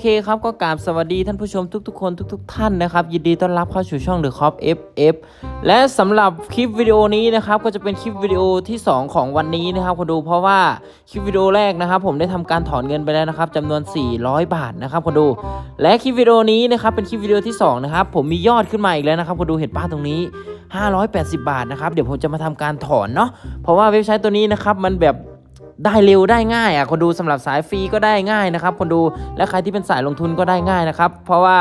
เคครับก็กราบสวัสดีท่านผู้ชมทุกๆ คนทุก ๆ ท่านนะครับยินดีต้อนรับเข้าสู่ช่อง The Cop FF และสำหรับคลิปวิดีโอนี้นะครับก็จะเป็นคลิปวิดีโอที่ 2 ของวันนี้นะครับคนดูเพราะว่าคลิปวิดีโอแรกนะครับ ผมได้ทำการถอนเงินไปแล้วนะครับจำนวน 400 บาทนะครับคนดูและคลิปวิดีโอนี้นะครับเป็นคลิปวิดีโอที่2นะครับผมมียอดขึ้นมาอีกแล้วนะครับคนดูเห็นป้าตรงนี้ 580 บาทนะครับเดี๋ยวผมจะมาทำการถอนเนาะเพราะว่าเว็บไซต์ตัวนี้นะครับมันแบบ ได้เร็วได้ง่ายอะคนดูสำหรับสายฟรีก็ได้ง่ายนะครับคนดูและใครที่เป็นสายลงทุนก็ได้ง่ายนะครับเพราะว่า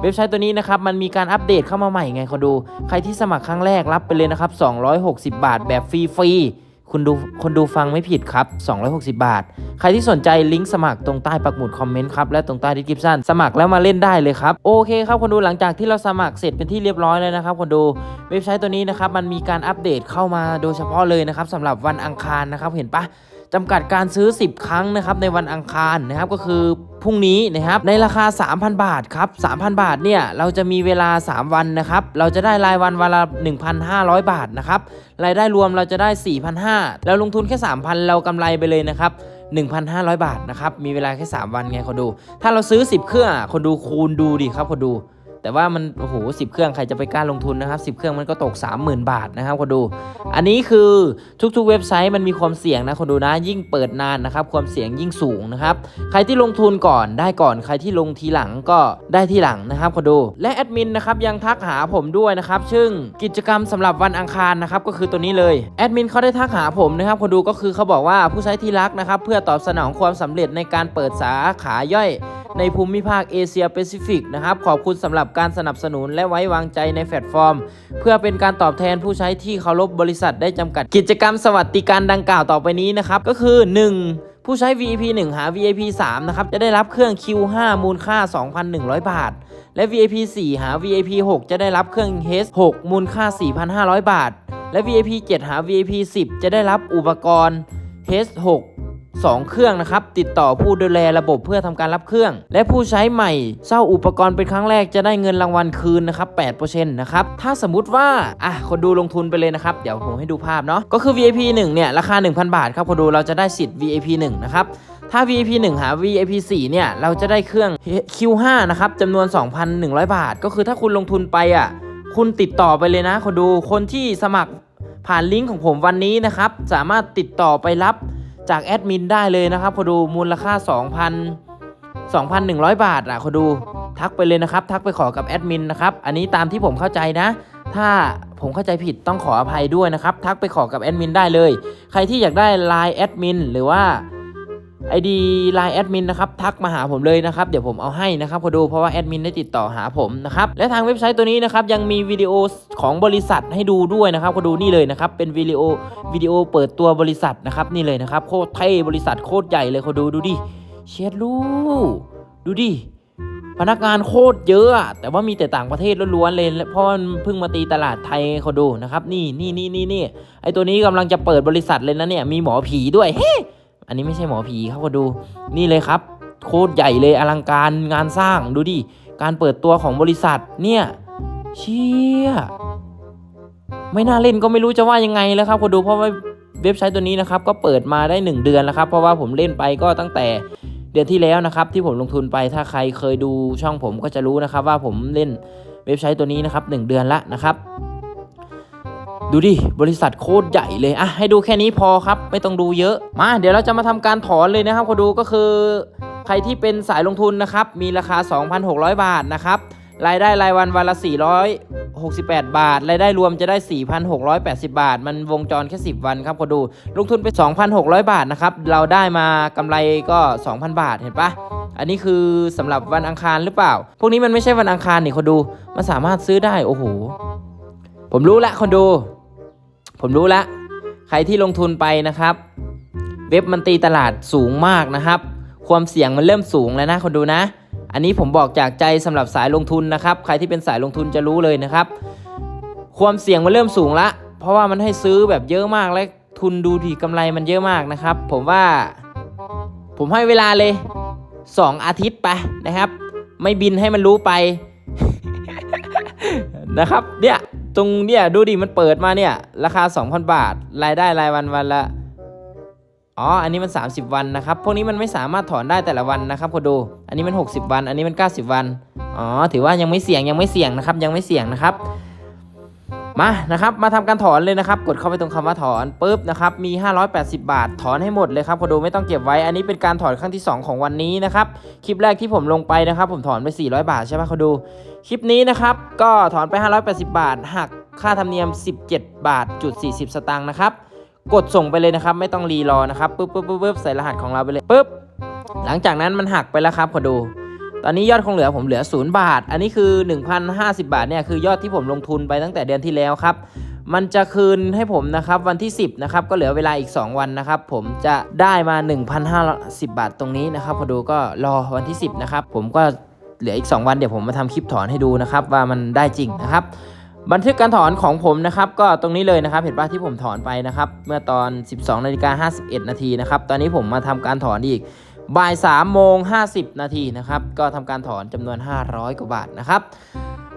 เว็บไซต์ตัวนี้นะครับมันมีการอัปเดตเข้ามาใหม่ไงคนดู ใครที่สมัครครั้งแรกรับไปเลยนะครับ 260 บาทแบบฟรีฟรีๆคุณดูคนดูฟังไม่ผิดครับ 260 บาท ใครที่สนใจลิงก์สมัครตรงใต้ปักหมุดคอมเมนต์ครับและตรงใต้ดีสคริปชั่นสมัครแล้วมาเล่นได้เลยครับโอเคครับคนดูหลังจากที่เราสมัครเสร็จเป็นที่เรียบร้อยแล้วนะครับคนดูเว็บไซต์ตัวนี้นะครับมันมีการอัปเดตเข้ามาโดยเฉพาะเลยนะครับสำหรับวันอังคารนะครับเห็นปะ จำกัดการซื้อ 10 ครั้งนะครับในวันอังคารนะครับก็คือพรุ่งนี้นะครับในราคา 3,000 บาทครับ3,000 บาทเนี่ยเราจะมีเวลา 3 วันนะครับเราจะได้รายวันวันละ 1,500 บาทนะครับรายได้รวมเราจะได้ 4,500แล้วลงทุนแค่ 3,000 เรากำไรไปเลยนะครับ1,500 บาทนะครับมีเวลาแค่ 3 วันไงคนดู ถ้าเราซื้อ 10 เครื่องอะคนดูคูณดูดิครับคนดู แต่ว่ามันโอ้โหสิเครื่องใครจะไปกล้าลงทุนนะครับ10เครื่องมันก็ตก 30,000 บาทนะครับคนดู อันนี้คือทุกๆเว็บไซต์มันมีความเสี่ยงนะคนดูนะยิ่งเปิดนานนะครับความเสี่ยงยิ่งสูงนะครับใครที่ลงทุนก่อนได้ก่อนใครที่ลงทีหลังก็ได้ทีหลังนะครับคนดูและแอดมินนะครับยังทักหาผมด้วยนะครับซึ่งกิจกรรมสำหรับวันอังคารนะครับก็คือตัวนี้เลยแอดมินเขาได้ทักหาผมนะครับคนดูก็คือเขาบอกว่าผู้ใช้ที่รักนะครับเพื่อตอบสนองความสำเร็จในการเปิดสาขาย่อย ในภูมิภาคเอเชียแปซิฟิกนะครับขอบคุณสำหรับการสนับสนุนและไว้วางใจในแพลตฟอร์ม เพื่อเป็นการตอบแทนผู้ใช้ที่เคารพบริษัทได้จำกัด กิจกรรมสวัสดิการดังกล่าวต่อไปนี้นะครับก็คือ 1. ผู้ใช้ VIP 1 หา VIP 3 นะครับ จะได้รับเครื่อง Q5 มูลค่า 2,100 บาท และ VIP 4 หา VIP 6 จะได้รับเครื่อง H6 มูลค่า 4,500 บาท และ VIP 7 หา VIP 10 จะได้รับอุปกรณ์ H6 2 เครื่องนะครับ ติดต่อผู้ดูแลระบบเพื่อทำการรับเครื่อง และผู้ใช้ใหม่เช่าอุปกรณ์เป็นครั้งแรกจะได้เงินรางวัลคืนนะครับ8%นะครับ ถ้าสมมุติว่า อะ คนดูลงทุนไปเลยนะครับ เดี๋ยวผมให้ดูภาพเนาะ ก็คือ VIP 1 เนี่ย ราคา 1,000 บาทครับ คนดูเราจะได้สิทธิ์ VIP 1 นะครับ ถ้า VIP 1 หา VIP 4 เนี่ย เราจะได้เครื่อง Q5 นะครับจำนวน 2,100 บาท ก็คือถ้าคุณลงทุนไปอะ คุณติดต่อไปเลยนะ คนดู คนที่สมัครผ่านลิงก์ของผมวันนี้นะครับ สามารถติดต่อไปรับ จากแอดมินได้เลยนะครับพอดูมูลค่า 2,000 2,100 บาทอะคนดูทักไปเลยนะครับ ทักไปขอกับแอดมินนะครับ อันนี้ตามที่ผมเข้าใจนะ ถ้าผมเข้าใจผิดต้องขออภัยด้วยนะครับ ทักไปขอกับแอดมินได้เลย ใครที่อยากได้ไลน์แอดมินหรือว่า ID Line แอดมินนะครับทักมาหาผมเลยนะครับเดี๋ยวผมเอาให้นะครับพอดูเพราะว่าแอดมินได้ติดต่อหาผมนะครับและทางเว็บไซต์ตัวนี้นะครับยังมีวิดีโอของบริษัทให้ดูด้วยนะครับพอดูนี่เลยนะครับเป็นวิดีโอวิดีโอเปิดตัวบริษัทนะครับนี่เลยนะครับโคตรเท่บริษัทโคตรใหญ่เลยเขาดูดูดิเชียดลูดูดิพนักงานโคตรเยอะอะแต่ว่ามีแต่ต่างประเทศล้วนๆเลยเพราะมันเพิ่งมาตีตลาดไทยเขาดูนะครับนี่นี่นี่นี่นี่ไอตัวนี้กำลังจะเปิดบริษัทเลยนะเนี่ยมีหมอผีด้วยเฮ้ อันนี้ไม่ใช่หมอผีครับก็ดู นี่เลยครับ โคตรใหญ่เลยอลังการงานสร้างดูดิ การเปิดตัวของบริษัทเนี่ย เชี่ย ไม่น่าเล่นก็ไม่รู้จะว่ายังไงแล้วครับก็ดูเพราะว่าเว็บไซต์ตัวนี้นะครับ ก็เปิดมาได้ 1 เดือนแล้วครับ เพราะว่าผมเล่นไปก็ตั้งแต่เดือนที่แล้วนะครับ ที่ผมลงทุนไปถ้าใครเคยดูช่องผมก็จะรู้นะครับ ว่าผมเล่นเว็บไซต์ตัวนี้นะครับ 1 เดือนละนะครับ ดูดิ บริษัทโคตรใหญ่เลย อะ ให้ดูแค่นี้พอครับ ไม่ต้องดูเยอะ มา เดี๋ยวเราจะมาทำการถอนเลยนะครับคนดูก็คือ ใครที่เป็นสายลงทุนนะครับ มีราคา 2,600 บาทนะครับ รายได้รายวันวันละ 468 บาท รายได้รวมจะได้ 4,680 บาท มันวงจรแค่ 10 วันครับคนดู ลงทุนไป 2,600 บาทนะครับ เราได้มากำไรก็ 2,000 บาท เห็นปะอันนี้คือสำหรับวันอังคารหรือเปล่า พวกนี้มันไม่ใช่วันอังคารนี่คนดู มันสามารถซื้อได้ โอ้โห ผมรู้ละคนดู ผมรู้ละใครที่ลงทุนไปนะครับ เว็บมันตีตลาดสูงมากนะครับ ความเสี่ยงมันเริ่มสูงแล้วนะคนดูนะ อันนี้ผมบอกจากใจสำหรับสายลงทุนนะครับ ใครที่เป็นสายลงทุนจะรู้เลยนะครับ ความเสี่ยงมันเริ่มสูงละ เพราะว่ามันให้ซื้อแบบเยอะมากและทุนดูดีกำไรมันเยอะมากนะครับ ผมว่า ผมให้เวลาเลย 2 อาทิตย์ไปนะครับ ไม่บินให้มันรู้ไปนะครับ เนี่ย ตรงเนี่ยดูดิมันเปิดมาเนี่ย ราคา 2,000 บาท รายได้รายวันวันละ อ๋อ อันนี้มัน 30 วันนะครับ พวกนี้มันไม่สามารถถอนได้แต่ละวันนะครับคนดู อันนี้มัน 60 วัน อันนี้มัน 90 วัน อ๋อ ถือว่ายังไม่เสี่ยงยังไม่เสี่ยงนะครับ ยังไม่เสี่ยงนะครับ มานะครับมาทำการถอนเลยนะครับ กดเข้าไปตรงคำว่าถอนปุ๊บนะครับมี 580 บาท ถอนให้หมดเลยครับคนดูไม่ต้องเก็บไว้อันนี้เป็นการถอนครั้งที่ 2 ของวันนี้นะครับคลิปแรกที่ผมลงไปนะครับ ผมถอนไป 400 บาทใช่ไหมคนดู คลิปนี้นะครับก็ถอนไป 580 บาทหักค่าธรรมเนียม 17 บาทจุด40 สตางค์นะครับกดส่งไปเลยนะครับ ไม่ต้องรีรอนะครับปุ๊บปุ๊บปุ๊บปุ๊บใส่รหัสของเราไปเลยปุ๊บหลังจากนั้นมันหักไปแล้วครับขอดู ตอนนี้ยอดคงเหลือผมเหลือ 0 บาท อันนี้คือ 1,050 บาทเนี่ยคือยอดที่ผมลงทุนไปตั้งแต่เดือนที่แล้วครับ มันจะคืนให้ผมนะครับวันที่ 10นะครับก็เหลือเวลาอีก 2 วันนะครับ ผมจะได้มา 1,510 บาทตรงนี้นะครับพอดูก็รอวันที่ 10นะครับผมก็เหลืออีก 2 วันเดี๋ยวผมมาทำคลิปถอนให้ดูนะครับว่ามันได้จริงนะครับบันทึกการถอนของผมนะครับก็ตรงนี้เลยนะครับเห็นป่ะที่ผมถอนไปนะครับเมื่อตอน 12นาฬิกา51นาทีนะครับตอนนี้ผมมาทำการถอนอีก บ่าย3โมง50 นาทีนะครับ ก็ทำการถอนจำนวน 500 กว่าบาทนะครับ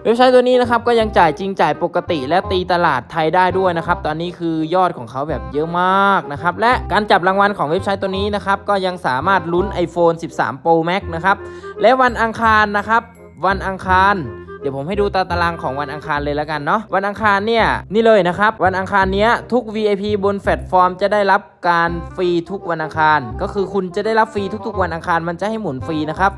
เว็บไซต์ตัวนี้นะครับก็ยังจ่ายจริงจ่ายปกติ และตีตลาดไทยได้ด้วยนะครับ ตอนนี้คือยอดของเขาแบบเยอะมากนะครับ และการจับรางวัลของเว็บไซต์ตัวนี้นะครับ ก็ยังสามารถลุ้น iPhone 13 Pro Max นะครับ และวันอังคารนะครับ วันอังคาร เดี๋ยวผมให้ดูตาตารางของวันอังคารเลยแล้วกันเนาะวันอังคารเนี่ยนี่เลยนะครับ วันอังคารเนี้ยทุก VIP บนแพลตฟอร์มจะได้รับการฟรีทุกวันอังคาร ก็คือคุณจะได้รับฟรีทุกๆ วันอังคารมันจะให้หมุนฟรีนะครับ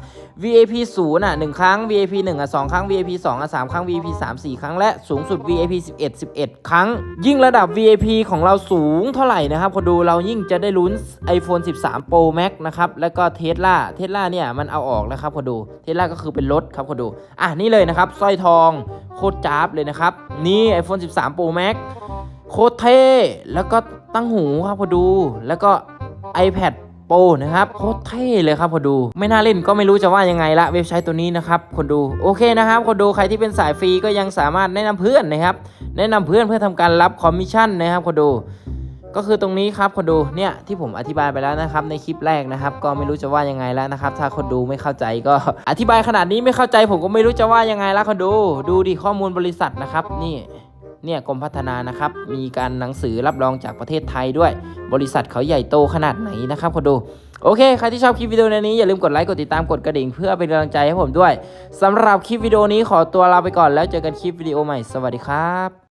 VIP 0อะ1ครั้ง VIP 1อะ2ครั้ง VIP 2อะ3ครั้ง VIP 3 4 ครั้งและสูงสุด VIP 11 11 ครั้ง ยิ่งระดับ VIP ของเราสูงเท่าไหร่นะครับพอดูเรายิ่งจะได้ลุ้น iPhone 13 Pro Max นะครับแล้วก็เทสลาเทสลาเนี่ยมันเอาออกแล้วครับพอดูเทสลาก็คือเป็นรถครับพอดูอะนี่เลยนะครับสร้อยทองโคตรจ้าบเลยนะครับ นี่ iPhone 13 Pro Max โคตรเท่ แล้วก็ตั้งหูครับพอดู แล้วก็ iPad Pro นะครับโคตรเท่เลยครับพอดู ไม่น่าเล่นก็ไม่รู้จะว่ายังไงละเว็บไซต์ตัวนี้นะครับคนดูโอเคนะครับคนดูใครที่เป็นสายฟรีก็ยังสามารถแนะนำเพื่อนนะครับ แนะนำเพื่อนเพื่อทำการรับคอมมิชชั่นนะครับคนดู ก็คือตรงนี้ครับคนดูเนี่ยที่ผมอธิบายไปแล้วนะครับในคลิปแรกนะครับก็ไม่รู้จะว่ายังไงแล้วนะครับถ้าคนดูไม่เข้าใจก็อธิบายขนาดนี้ไม่เข้าใจผมก็ไม่รู้จะว่ายังไงแล้วคนดู ดูดิข้อมูลบริษัทนะครับนี่เนี่ยกรมพัฒนานะครับมีการหนังสือรับรองจากประเทศไทยด้วย บริษัทเขาใหญ่โตขนาดไหนนะครับคนดูโอเค ใครที่ชอบคลิปวิดีโอในนี้อย่าลืมกดไลค์กดติดตามกดกระดิ่งเพื่อเป็นกำลังใจให้ผมด้วยสำหรับคลิปวิดีโอนี้ขอตัวลาไปก่อนแล้วเจอกันคลิปวิดีโอใหม่สวัสดีครับ